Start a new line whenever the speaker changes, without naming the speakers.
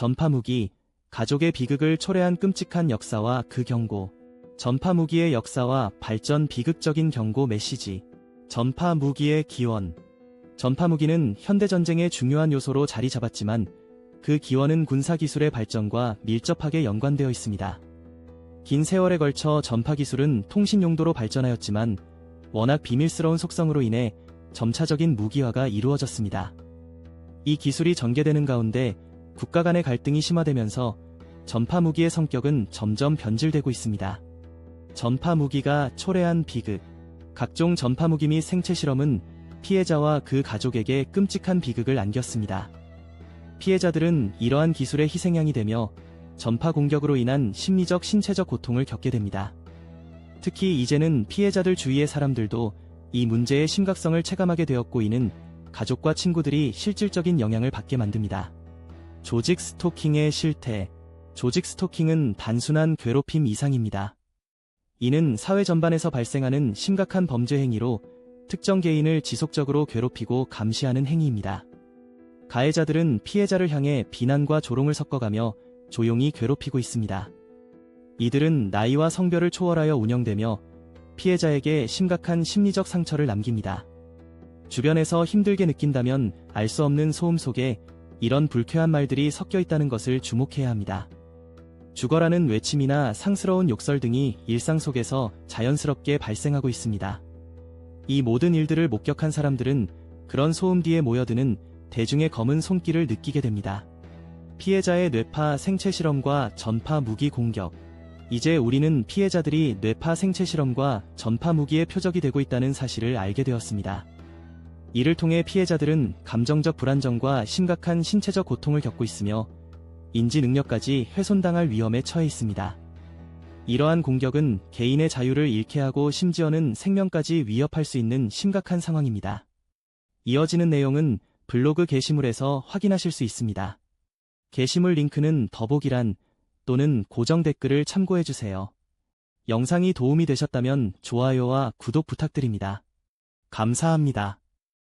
전파무기, 가족의 비극을 초래한 끔찍한 역사와 그 경고. 전파무기의 역사와 발전 비극적인 경고 메시지. 전파무기의 기원. 전파무기는 현대전쟁의 중요한 요소로 자리 잡았지만 그 기원은 군사기술의 발전과 밀접하게 연관되어 있습니다. 긴 세월에 걸쳐 전파기술은 통신 용도로 발전하였지만 워낙 비밀스러운 속성으로 인해 점차적인 무기화가 이루어졌습니다. 이 기술이 전개되는 가운데 국가 간의 갈등이 심화되면서 전파 무기의 성격은 점점 변질되고 있습니다. 전파 무기가 초래한 비극. 각종 전파 무기 및 생체 실험은 피해자와 그 가족에게 끔찍한 비극을 안겼습니다. 피해자들은 이러한 기술의 희생양이 되며 전파 공격으로 인한 심리적 신체적 고통을 겪게 됩니다. 특히 이제는 피해자들 주위의 사람들도 이 문제의 심각성을 체감하게 되었고 이는 가족과 친구들이 실질적인 영향을 받게 만듭니다. 조직 스토킹의 실태. 조직 스토킹은 단순한 괴롭힘 이상입니다. 이는 사회 전반에서 발생하는 심각한 범죄 행위로 특정 개인을 지속적으로 괴롭히고 감시하는 행위입니다. 가해자들은 피해자를 향해 비난과 조롱을 섞어가며 조용히 괴롭히고 있습니다. 이들은 나이와 성별을 초월하여 운영되며 피해자에게 심각한 심리적 상처를 남깁니다. 주변에서 힘들게 느낀다면 알 수 없는 소음 속에 이런 불쾌한 말들이 섞여 있다는 것을 주목해야 합니다. 죽어라는 외침이나 상스러운 욕설 등이 일상 속에서 자연스럽게 발생하고 있습니다. 이 모든 일들을 목격한 사람들은 그런 소음 뒤에 모여드는 대중의 검은 손길을 느끼게 됩니다. 피해자의 뇌파 생체 실험과 전파 무기 공격. 이제 우리는 피해자들이 뇌파 생체 실험과 전파 무기의 표적이 되고 있다는 사실을 알게 되었습니다. 이를 통해 피해자들은 감정적 불안정과 심각한 신체적 고통을 겪고 있으며 인지 능력까지 훼손당할 위험에 처해 있습니다. 이러한 공격은 개인의 자유를 잃게 하고 심지어는 생명까지 위협할 수 있는 심각한 상황입니다. 이어지는 내용은 블로그 게시물에서 확인하실 수 있습니다. 게시물 링크는 더보기란 또는 고정 댓글을 참고해주세요. 영상이 도움이 되셨다면 좋아요와 구독 부탁드립니다. 감사합니다.